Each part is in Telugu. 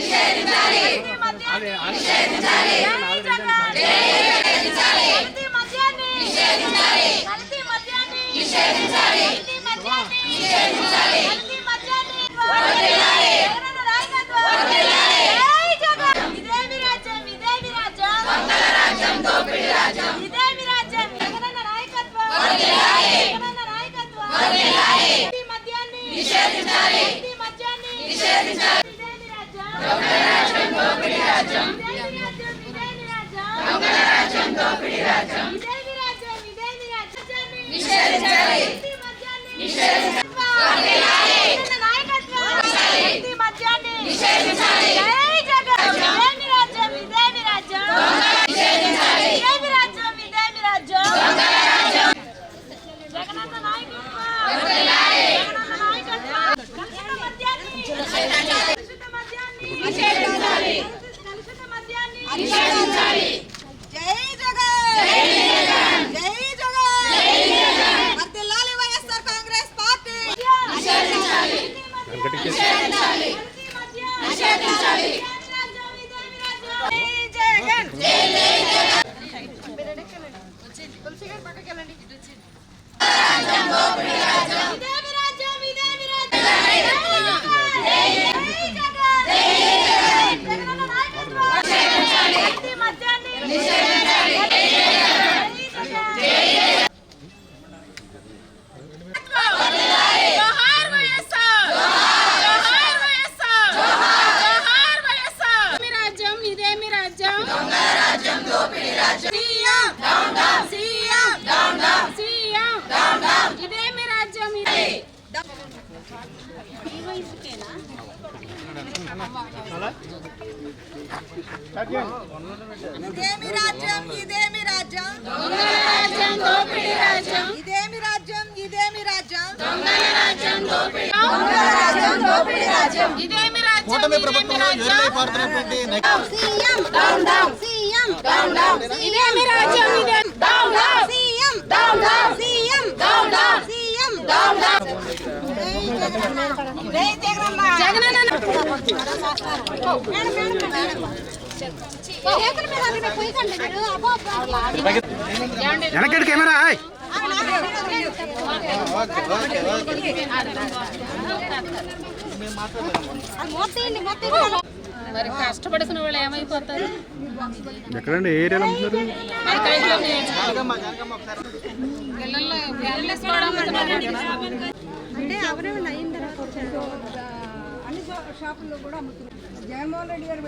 మద్యాన్ని. CM CM CM CM Jagananna నాయకత్వం జగనన్న నాయకత్వం కలుషిత మద్యాన్ని కలుషిత మద్యాన్ని నిషేధించాలి కలుషిత మద్యాన్ని నిషేధించాలి జై జగన్ జై జగన్ జై జగన్ జై జగన్ వర్ధిల్లాలి వైఎస్ఆర్ కాంగ్రెస్ పార్టీ నిషేధించాలి నిషేధించాలి నిషేధించాలి జై జగన్ జై జగన్ తులసి గారు పక్కకి వెళ్ళండి ఇదేమి రాజ్యం ఇదేమి రాజ్యం జై జగన్ జై జగన్ జగనన్న నాయకత్వం కల్తీ మద్యాన్ని నిషేధించాలి జై జగన్ జై జగన్ జోహార్ వైఎస్ఆర్ జోహార్ వైఎస్ఆర్ జోహార్ వైఎస్ఆర్ ఇదేమి రాజ్యం ఇదేమి రాజ్యం దొంగల రాజ్యం దోపిడీ రాజ్యం CM down down CM down down CM down down ఇదేమి రాజ్యం ఇది ఈ వయసుకేనా ఇదేమి రాజ్యం ఇదేమి రాజ్యం? దొంగల రాజ్యం దోపిడీ రాజ్యం ఇదేమి రాజ్యం ఇదేమి రాజ్యం? దొంగల రాజ్యం దోపిడీ రాజ్యం. దోపిడీ రాజ్యం ఇదేమి రాజ్యం కూటమి ఇదేమి ప్రభుత్వంలో రాజ్యం ఎరువులై పారుతున్నటువంటి next CM down down CM down down ఇదేమి రాజ్యం ఇదే down down CM down down CM. వెనకటి కెమెరా మరి కష్టపడుతున్న వాళ్ళు ఏమైపోతారు? ఎక్కడండి? ఏరియాలో. అంటే అయిన తర్వాత అన్ని షాపుల్లో కూడా అమ్ముతున్నారు. జగన్మోహన్ రెడ్డి గారు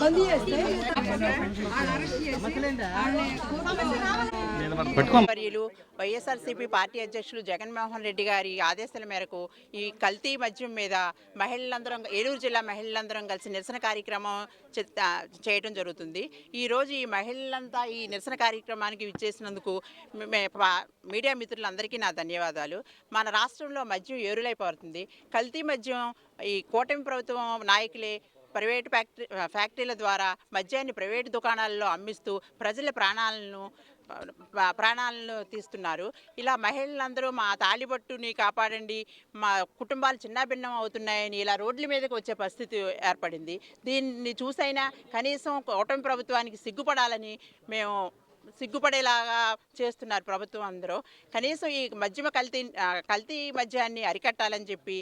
బందీ చేస్తే అరెస్ట్ చేసి వర్యులు వైఎస్ఆర్సీపీ పార్టీ అధ్యక్షులు జగన్మోహన్ రెడ్డి గారి ఆదేశాల మేరకు ఈ కల్తీ మద్యం మీద మహిళలందరం ఏలూరు జిల్లా మహిళలందరం కలిసి నిరసన కార్యక్రమం చేయడం జరుగుతుంది. ఈ రోజు ఈ మహిళలంతా ఈ నిరసన కార్యక్రమానికి విచ్చేసినందుకు మీడియా మిత్రులందరికీ నా ధన్యవాదాలు. మన రాష్ట్రంలో మద్యం ఏరులైపోతుంది. కల్తీ మద్యం ఈ కూటమి ప్రభుత్వం నాయకులే ప్రైవేటు ఫ్యాక్టరీ ఫ్యాక్టరీల ద్వారా మద్యాన్ని ప్రైవేటు దుకాణాల్లో అమ్మిస్తూ ప్రజల ప్రాణాలను ప్రాణాలను తీస్తున్నారు. ఇలా మహిళలందరూ మా తాలిబట్టుని కాపాడండి మా కుటుంబాలు చిన్నాభిన్నం అవుతున్నాయని ఇలా రోడ్ల మీదకి వచ్చే పరిస్థితి ఏర్పడింది. దీన్ని చూసైనా కనీసం కూటమి ప్రభుత్వానికి సిగ్గుపడాలని మేము సిగ్గుపడేలాగా చేస్తున్నారు ప్రభుత్వం అందరూ. కనీసం ఈ మద్యమ కల్తీ కల్తీ మద్యాన్ని అరికట్టాలని చెప్పి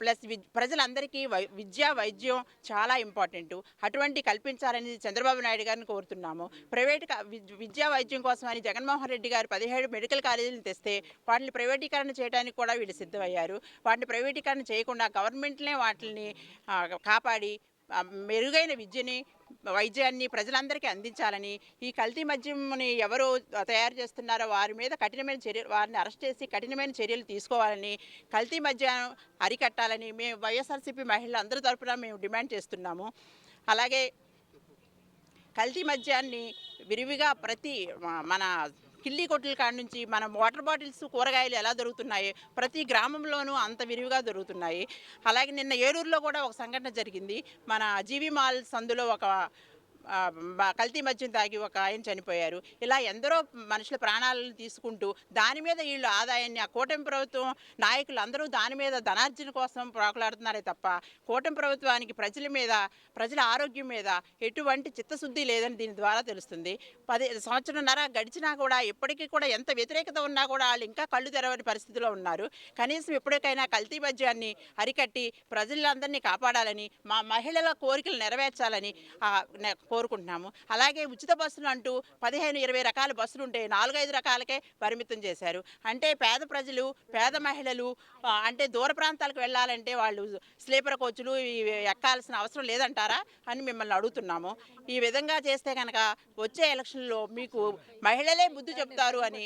ప్లస్ ప్రజలందరికీ వై విద్య వైద్యం చాలా ఇంపార్టెంట్. అటువంటి కల్పించాలని చంద్రబాబు నాయుడు గారిని కోరుతున్నాము. ప్రైవేట్ విద్యా వైద్యం కోసమని జగన్మోహన్ రెడ్డి గారు పదిహేడు మెడికల్ కాలేజీలు తెస్తే వాటిని ప్రైవేటీకరణ చేయడానికి కూడా వీళ్ళు సిద్ధమయ్యారు. వాటిని ప్రైవేటీకరణ చేయకుండా గవర్నమెంట్లే వాటిని కాపాడి మెరుగైన విద్యని వైద్యాన్ని ప్రజలందరికీ అందించాలని ఈ కల్తీ మద్యంని ఎవరు తయారు చేస్తున్నారో వారి మీద కఠినమైన చర్యలు వారిని అరెస్ట్ చేసి కఠినమైన చర్యలు తీసుకోవాలని కల్తీ మద్యం అరికట్టాలని మేము వైఎస్ఆర్సీపీ మహిళలు అందరి తరఫున మేము డిమాండ్ చేస్తున్నాము. అలాగే కల్తీ మద్యాన్ని విరివిగా ప్రతి మన కిల్లీ కొట్టుల కాడ నుంచి మన వాటర్ బాటిల్స్ కూరగాయలు ఎలా దొరుకుతున్నాయి? ప్రతి గ్రామంలోనూ అంత విరివిగా దొరుకుతున్నాయి. అలాగే నిన్న ఏలూరులో కూడా ఒక సంఘటన జరిగింది. మన జీవి మాల్ సందులో ఒక కల్తీ మద్యం తాగి ఒక ఆయన చనిపోయారు. ఇలా ఎందరో మనుషుల ప్రాణాలను తీసుకుంటూ దాని మీద వీళ్ళు ఆదాయాన్ని ఆ కూటమి ప్రభుత్వం నాయకులు అందరూ దాని మీద ధనార్జన కోసం ప్రోకలాడుతున్నారే తప్ప కూటమి ప్రభుత్వానికి ప్రజల మీద ప్రజల ఆరోగ్యం మీద ఎటువంటి చిత్తశుద్ధి లేదని దీని ద్వారా తెలుస్తుంది. పది సంవత్సరంన్నర గడిచినా కూడా ఇప్పటికీ కూడా ఎంత వ్యతిరేకత ఉన్నా కూడా వాళ్ళు ఇంకా కళ్ళు తెరవని పరిస్థితిలో ఉన్నారు. కనీసం ఎప్పటికైనా కల్తీ మద్యాన్ని అరికట్టి ప్రజలందరినీ కాపాడాలని మా మహిళల కోరికలు నెరవేర్చాలని కోరుకుంటున్నాము. అలాగే ఉచిత బస్సులు అంటూ పదిహేను ఇరవై రకాల బస్సులు ఉంటే నాలుగైదు రకాలకే పరిమితం చేశారు. అంటే పేద ప్రజలు పేద మహిళలు అంటే దూర ప్రాంతాలకు వెళ్ళాలంటే వాళ్ళు స్లీపర్ కోచ్లు ఇవి ఎక్కాల్సిన అవసరం లేదంటారా అని మిమ్మల్ని అడుగుతున్నాము. ఈ విధంగా చేస్తే కనుక వచ్చే ఎలక్షన్లో మీకు మహిళలే బుద్ధి చెప్తారు అని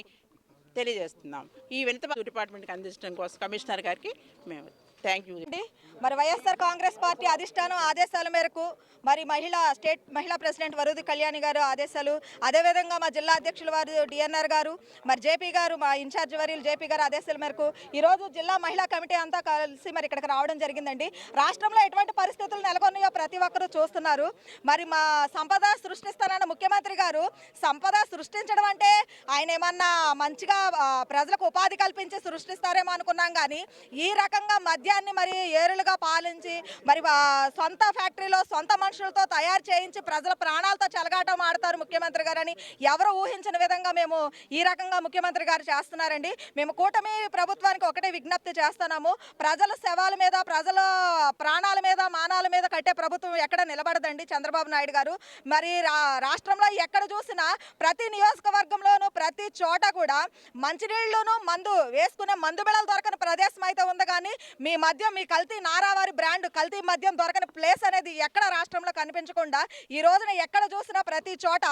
తెలియజేస్తున్నాం ఈ వినత డిపార్ట్మెంట్కి అందించడం కోసం కమిషనర్ గారికి మేము థ్యాంక్ యూ. అండి. మరి వైఎస్ఆర్ కాంగ్రెస్ పార్టీ అధిష్టానం ఆదేశాల మేరకు మరి మహిళా స్టేట్ మహిళా ప్రెసిడెంట్ వరుది కళ్యాణి గారు ఆదేశాలు అదేవిధంగా మా జిల్లా అధ్యక్షుల వారు డిఎన్ఆర్ గారు మరి జేపీ గారు మా ఇన్ఛార్జ్ వర్యులు జేపీ గారు ఆదేశాల మేరకు ఈరోజు జిల్లా మహిళా కమిటీ అంతా కలిసి మరి ఇక్కడికి రావడం జరిగిందండి. రాష్ట్రంలో ఎటువంటి పరిస్థితులు నెలకొన్నాయో ప్రతి ఒక్కరూ చూస్తున్నారు. మరి మా సంపద సృష్టిస్తానన్న ముఖ్యమంత్రి గారు సంపద సృష్టించడం అంటే ఆయన ఏమన్నా మంచిగా ప్రజలకు ఉపాధి కల్పించి సృష్టిస్తారేమో అనుకున్నాం కానీ ఈ రకంగా మధ్య రాజ్యాన్ని మరి ఏరులుగా పాలించి మరి సొంత ఫ్యాక్టరీలో సొంత మనుషులతో తయారు చేయించి ప్రజల ప్రాణాలతో చెలగాటం ఆడతారు ముఖ్యమంత్రి గారని ఎవరు ఊహించిన విధంగా మేము ఈ రకంగా ముఖ్యమంత్రి గారు చేస్తున్నారండి. మేము కూటమి ప్రభుత్వానికి ఒకటే విజ్ఞప్తి చేస్తున్నాము. ప్రజల శవాల మీద ప్రజల ప్రాణాల మీద మానాల మీద కట్టే ప్రభుత్వం ఎక్కడ నిలబడదండి చంద్రబాబు నాయుడు గారు. మరి రా- రాష్ట్రంలో ఎక్కడ చూసినా ప్రతి నియోజకవర్గంలోనూ ప్రతి చోట కూడా మంచినీళ్ళలోనూ మందు వేసుకునే మందు బిళ్ళలు దొరకని ప్రదేశం అయితే ఉంది కానీ మీ మద్యం మీ కల్తీ నారావారి బ్రాండ్ కల్తీ మద్యం దొరకని ప్లేస్ అనేది ఎక్కడ రాష్ట్రంలో కనిపించకుండా ఈ రోజున ఎక్కడ చూసినా ప్రతి చోట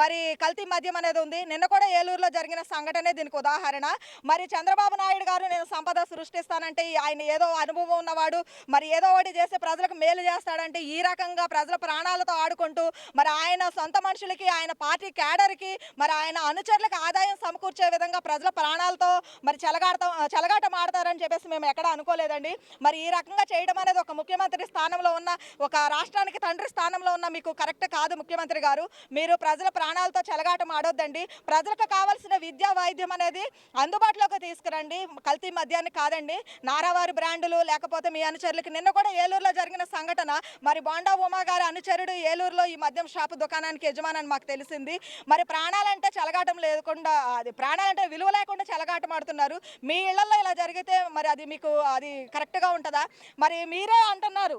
మరి కల్తీ మద్యం అనేది ఉంది. నిన్న కూడా ఏలూరులో జరిగిన సంఘటనే దీనికి ఉదాహరణ. మరి చంద్రబాబు నాయుడు గారు నేను సంపద సృష్టిస్తానంటే ఆయన ఏదో అనుభవం ఉన్నవాడు మరి ఏదో ఒకటి చేసి ప్రజలకు మేలు చేస్తాడంటే ఈ రకంగా ప్రజల ప్రాణాలతో ఆడుకుంటూ మరి ఆయన సొంత మనుషులకి ఆయన పార్టీ క్యాడర్కి మరి ఆయన అనుచరులకు ఆదాయం సమకూర్చే విధంగా ప్రజల ప్రాణాలతో మరి చెలగాడతాం చెలగాటం ఆడతారని చెప్పేసి మేము ఎక్కడ అనుకోలేదండి. మరి ఈ రకంగా చేయడం అనేది ఒక ముఖ్యమంత్రి స్థానంలో ఉన్న ఒక రాష్ట్రానికి తండ్రి స్థానంలో ఉన్న మీకు కరెక్ట్ కాదు ముఖ్యమంత్రి గారు. మీరు ప్రజల ప్రాణాలతో చెలగాటం ఆడొద్దండి. ప్రజలకు కావాల్సిన విద్యా వైద్యం అనేది అందుబాటులోకి తీసుకురండి. కల్తీ మద్యాన్ని కాదండి. నారావారి బ్రాండులు లేకపోతే మీ అనుచరులకి నిన్న కూడా ఏలూరులో జరిగిన సంఘటన. మరి బాండా ఉమా గారి అనుచరుడు ఏలూరులో ఈ మద్యం షాపు దుకాణానికి యజమాని మాకు తెలిసింది. మరి ప్రాణాలంటే చెలగాటం లేకుండా అది ప్రాణాలంటే విలువ లేకుండా చెలగాటం ఆడుతున్నారు. మీ ఇళ్ళలో ఇలా జరిగితే మరి అది మీకు అది కరెక్ట్గా ఉంటుందా? మరి మీరే అంటున్నారు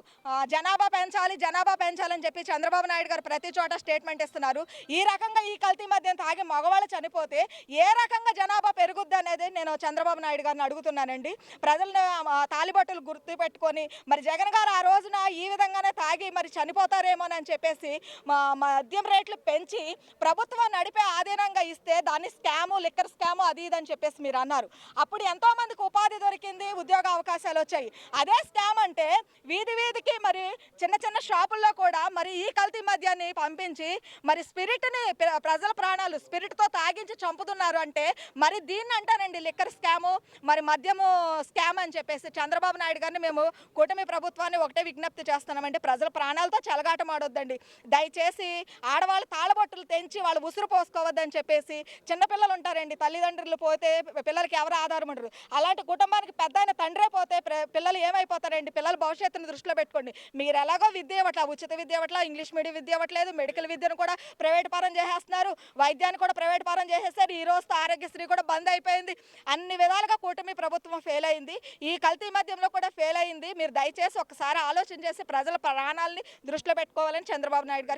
జనాభా పెంచాలి జనాభా పెంచాలని చెప్పి చంద్రబాబు నాయుడు గారు ప్రతి చోట స్టేట్మెంట్ ఇస్తున్నారు. ఈ రకంగా ఈ కల్తీ మద్యం తాగి మగవాళ్ళు చనిపోతే ఏ రకంగా జనాభా పెరుగుద్ది అనేది నేను చంద్రబాబు నాయుడు గారిని అడుగుతున్నానండి. ప్రజలను తాలిబట్టులు గుర్తు పెట్టుకొని మరి జగన్ గారు ఆ రోజున ఈ విధంగానే తాగి మరి చనిపోతారేమోనని చెప్పేసి మా మద్యం రేట్లు పెంచి ప్రభుత్వం నడిపే ఆధీన దాన్ని స్కాము లిక్కర్ స్కాము అది ఇది అని చెప్పేసి మీరు అన్నారు. అప్పుడు ఎంతో మందికి ఉపాధి దొరికింది ఉద్యోగ అవకాశాలు వచ్చాయి. అదే స్కామ్ అంటే వీధి వీధికి మరి చిన్న చిన్న షాపుల్లో కూడా మరి ఈ కల్తీ మద్యాన్ని పంపించి మరి స్పిరిట్ని ప్ర- ప్రజల ప్రాణాలు స్పిరిట్తో తాగించి చంపుతున్నారు అంటే మరి దీన్ని అంటారండి లిక్కర్ స్కాము మరి మద్యము స్కామ్ అని చెప్పేసి చంద్రబాబు నాయుడు గారిని మేము కూటమి ప్రభుత్వాన్ని ఒకటే విజ్ఞప్తి చేస్తున్నామండి. ప్రజల ప్రాణాలతో చెలగాటం ఆడొద్దండి దయచేసి ఆడవాళ్ళు తాళబొట్టులు తెంచి వాళ్ళు ఉసురు పోసుకోవద్దని చెప్పేసి చిన్నపిల్లలు ఉంటారండి తల్లిదండ్రులు పోతే పిల్లలకి ఎవరు ఆధారం ఉండరు. అలాంటి కుటుంబానికి పెద్ద ఆయన తండ్రే పోతే ప్ర- పిల్లలు ఏమైపోతారండి? పిల్లల భవిష్యత్తును దృష్టిలో పెట్టుకోండి. మీరు ఎలాగో విద్య ఇవ్వట్లా ఉచిత విద్య ఇవ్వట్లా ఇంగ్లీష్ మీడియం విద్య ఇవ్వట్లేదు మెడికల్ విద్యను కూడా ప్రైవేట్ పరం చేసేస్తున్నారు వైద్యాన్ని కూడా ప్రైవేట్ పరం చేసేసారు ఈ రోజుతో ఆరోగ్యశ్రీ కూడా బంద్ అయిపోయింది. అన్ని విధాలుగా కూటమి ప్రభుత్వం ఫెయిల్ అయింది. ఈ కల్తీ మధ్యంలో కూడా ఫెయిల్ అయింది. మీరు దయచేసి ఒకసారి ఆలోచన చేసి ప్రజల ప్రాణాలని దృష్టిలో పెట్టుకోవాలని చంద్రబాబు నాయుడు గారికి